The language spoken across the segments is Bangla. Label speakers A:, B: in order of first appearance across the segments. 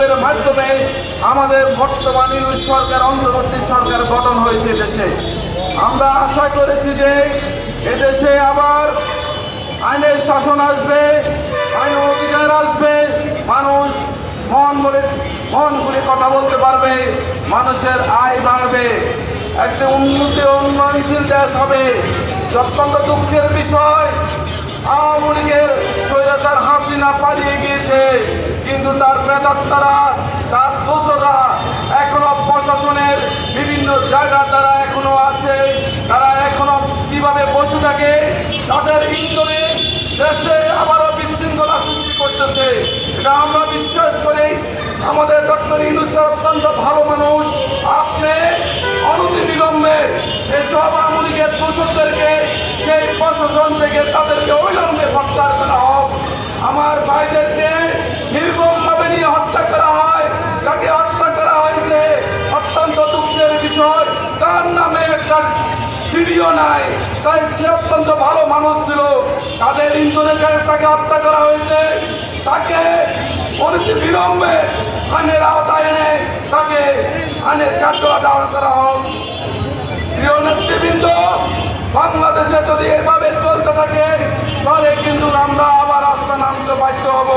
A: বিপ্লবের মাধ্যমে আমাদের বর্তমান সরকার, অন্তর্বর্তী সরকার গঠন হয়েছে দেশে। আমরা আশা করেছি যে এদেশে আবার আইনের শাসন আসবে, আইন অধিকার আসবে, মানুষ মন বলে, মন খুলে কথা বলতে পারবে, মানুষের আয় বাড়বে। একটা উন্নতি উন্নয়নশীল দেশ হবে। অত্যন্ত দুঃখের বিষয় তার তার দোষরা এখনও প্রশাসনের বিভিন্ন জায়গা তারা এখনও আছে। তারা এখনও কীভাবে বসে থাকে, তাদের ইন্ধনে দেশে আবারও বিশৃঙ্খলা সৃষ্টি করতেছে। এটা আমরা বিশ্বাস করি, আমাদের ভিডিও নাই। তাই সে অত্যন্ত ভালো মানুষ ছিল। তাদের কাছে তাকে হত্যা করা হয়েছে। তাকে অনতি বিলম্বে। আইনের আওতায় এনে তাকে আইনের কার্যকর করা হোক। প্রিয় নেতৃবৃন্দ, বাংলাদেশে যদি এভাবে চলতে থাকে, তাহলে কিন্তু আমরা আবার রাস্তা নামতে বাধ্য হব।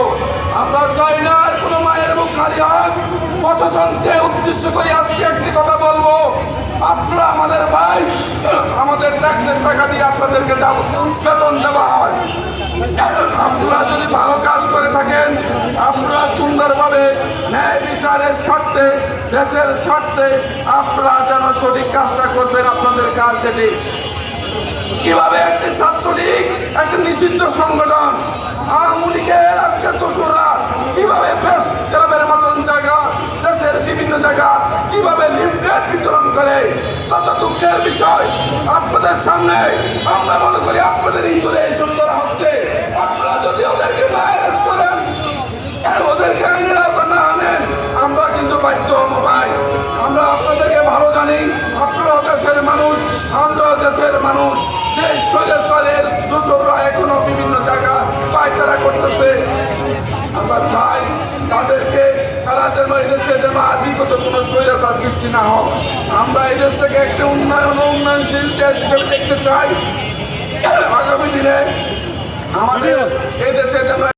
A: আমরা চাই না কোনো মায়ের মুখ খালি হোক প্রশাসনকে উদ্দেশ্য করে আজকে একটি কথা আপনারা আমাদের ভাই, আমাদের ট্যাক্সের টাকা দিয়ে আপনাদেরকে বেতন দেওয়া হয়। আপনারা যদি ভালো কাজ করে থাকেন, আপনারা সুন্দরভাবে ন্যায় বিচারের স্বার্থে, দেশের স্বার্থে আপনারা যেন সঠিক কাজটা করবেন আপনাদের কাজ থেকে। কীভাবে একটি ছাত্রলীগ, একটি নিষিদ্ধ সংগঠন, আওয়ামী লীগের আজকে দোসররা কীভাবে প্রেস ক্লাবের মতন জায়গা, দেশের বিভিন্ন জায়গা কীভাবে লিফলেট বিতরণ করে কত দুঃখের বিষয় আপনাদের সামনে। আমরা মনে করি আপনাদের ইন্দুরে এইসব করা হচ্ছে। আপনারা যদি ওদেরকে না করেন ওদেরকে আইনের আওতা না আনেন, আমরা কিন্তু বাধ্য হব ভাই। আমরা আপনাদেরকে ভালো জানি আপনারাও দেশের মানুষ আমরাও দেশের মানুষ। দেশ স্বৈরাচারের দোষররা এখনও বিভিন্ন জায়গা পায়তারা করতেছে। দেশে যেন আধিপত কোনো স্বৈরাচার সৃষ্টি না হোক আমরা এই থেকে একটি উন্নয়ন উন্নয়নশীল দেশ হিসেবে দেখতে চাই। আগামী দিনে আমাদের এই দেশে যেন